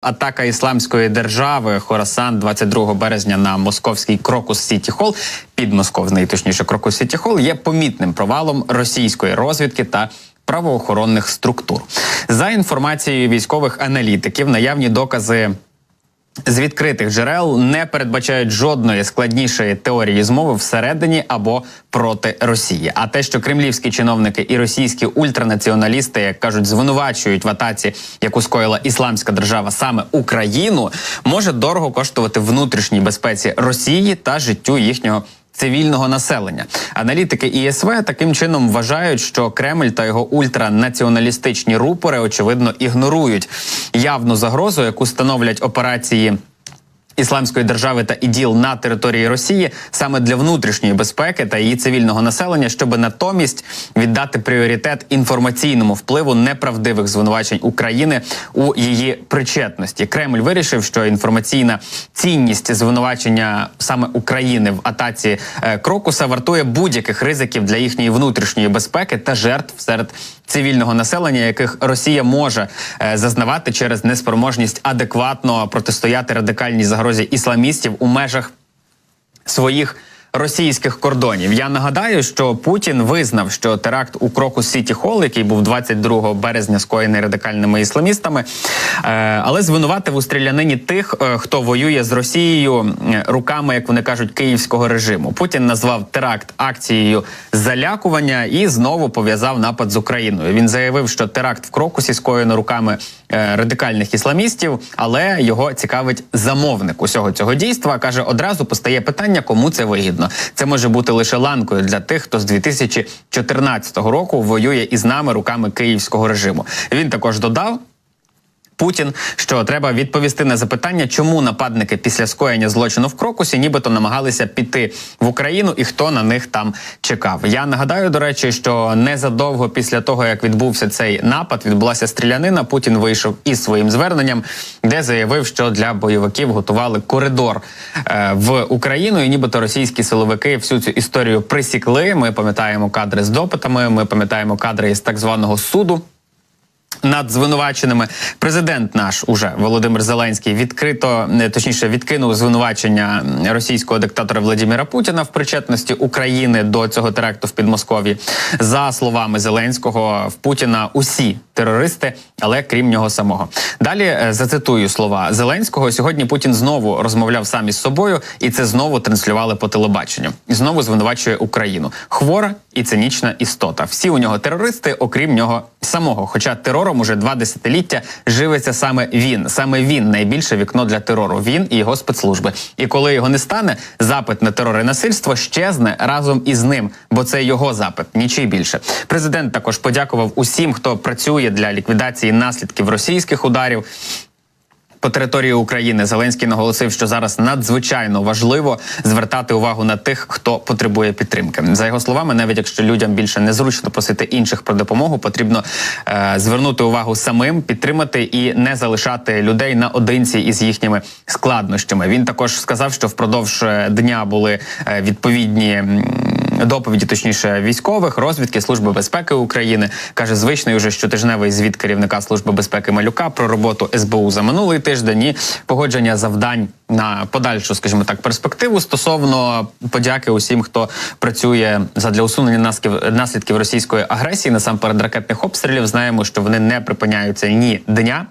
Атака ісламської держави Хорасан 22 березня на московський Крокус Сіті Хол, підмосковний, точніше, Крокус Сіті Хол, є помітним провалом російської розвідки та правоохоронних структур. За інформацією військових аналітиків, наявні докази. З відкритих джерел не передбачають жодної складнішої теорії змови всередині або проти Росії. А те, що кремлівські чиновники і російські ультранаціоналісти, як кажуть, звинувачують в атаці, яку скоїла ісламська держава саме Україну, може дорого коштувати внутрішній безпеці Росії та життю їхнього. Цивільного населення аналітики ІСВ таким чином вважають, що Кремль та його ультранаціоналістичні рупори очевидно ігнорують явну загрозу, яку становлять операції. Ісламської держави та іділ на території Росії саме для внутрішньої безпеки та її цивільного населення, щоб натомість віддати пріоритет інформаційному впливу неправдивих звинувачень України у її причетності. Кремль вирішив, що інформаційна цінність звинувачення саме України в атаці е, Крокуса вартує будь-яких ризиків для їхньої внутрішньої безпеки та жертв серед цивільного населення, яких Росія може е, зазнавати через неспроможність адекватно протистояти радикальній загрозі ісламістів у межах своїх. Російських кордонів я нагадаю, що Путін визнав, що теракт у Крокус Сіті Холл, який був 22 березня скоєний радикальними ісламістами, е, але звинуватив у стрілянині тих, е, хто воює з Росією е, руками, як вони кажуть, київського режиму. Путін назвав теракт акцією залякування і знову пов'язав напад з Україною. Він заявив, що теракт в Крокусі скоєно руками радикальних ісламістів, але його цікавить замовник усього цього дійства. каже, одразу постає питання, кому це вигідно. Це може бути лише ланкою для тих, хто з 2014 року воює із нами руками київського режиму. Він також додав. Путін, що треба відповісти на запитання, чому нападники після скоєння злочину в Крокусі, нібито намагалися піти в Україну, і хто на них там чекав. Я нагадаю, до речі, що незадовго після того, як відбувся цей напад, відбулася стрілянина. Путін вийшов із своїм зверненням, де заявив, що для бойовиків готували коридор е, в Україну, і нібито російські силовики всю цю історію присікли. Ми пам'ятаємо кадри з допитами. Ми пам'ятаємо кадри із так званого суду. Над звинуваченими президент наш уже Володимир Зеленський відкрито не, точніше відкинув звинувачення російського диктатора Владимира Путіна в причетності України до цього теракту в Підмосков'ї. За словами Зеленського, в Путіна усі терористи, але крім нього самого. Далі е, зацитую слова Зеленського. Сьогодні Путін знову розмовляв сам із собою, і це знову транслювали по телебаченню. І знову звинувачує Україну. Хвора і цинічна істота. Всі у нього терористи, окрім нього самого. Хоча терором уже два десятиліття живиться саме він. Саме він найбільше вікно для терору. Він і його спецслужби. І коли його не стане, запит на терор і насильство щезне разом із ним, бо це його запит, нічий більше. Президент також подякував усім, хто працює для ліквідації наслідків російських ударів. По території України Зеленський наголосив, що зараз надзвичайно важливо звертати увагу на тих, хто потребує підтримки. За його словами, навіть якщо людям більше незручно просити інших про допомогу, потрібно е, звернути увагу самим, підтримати і не залишати людей наодинці із їхніми складнощами. Він також сказав, що впродовж е, дня були е, відповідні. Доповіді, точніше, військових розвідки Служби безпеки України каже звичний уже щотижневий звіт керівника Служби безпеки Малюка про роботу СБУ за минулий тиждень і погодження завдань на подальшу, скажімо так, перспективу стосовно подяки усім, хто працює задля усунення наслідків російської агресії, насамперед ракетних обстрілів. Знаємо, що вони не припиняються ні дня.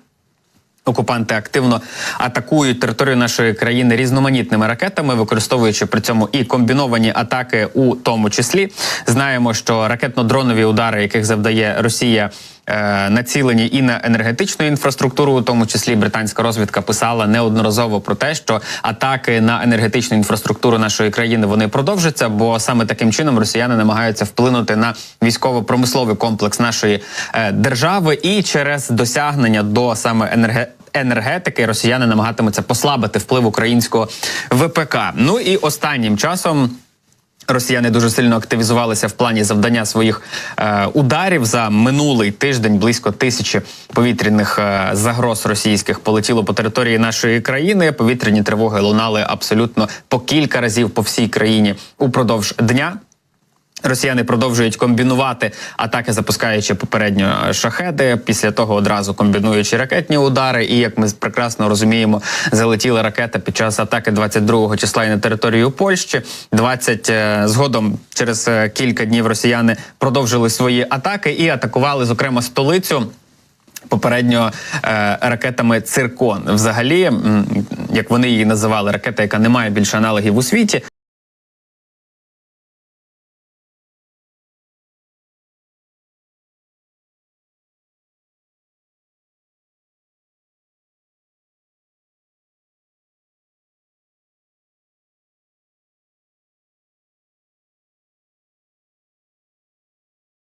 Окупанти активно атакують територію нашої країни різноманітними ракетами, використовуючи при цьому і комбіновані атаки, у тому числі знаємо, що ракетно-дронові удари, яких завдає Росія. е, Націлені і на енергетичну інфраструктуру, у тому числі британська розвідка писала неодноразово про те, що атаки на енергетичну інфраструктуру нашої країни вони продовжаться, бо саме таким чином росіяни намагаються вплинути на військово-промисловий комплекс нашої е, держави і через досягнення до саме енерге енергетики росіяни намагатимуться послабити вплив українського ВПК. Ну і останнім часом. Росіяни дуже сильно активізувалися в плані завдання своїх е, ударів за минулий тиждень. Близько тисячі повітряних е, загроз російських полетіло по території нашої країни. Повітряні тривоги лунали абсолютно по кілька разів по всій країні упродовж дня. Росіяни продовжують комбінувати атаки, запускаючи попередньо шахеди. Після того одразу комбінуючи ракетні удари. І як ми прекрасно розуміємо, залетіла ракета під час атаки 22 числа і на територію Польщі. 20 е, згодом через е, кілька днів росіяни продовжили свої атаки і атакували, зокрема, столицю. Попередньо е, ракетами циркон, взагалі, як вони її називали, ракета, яка не має більше аналогів у світі.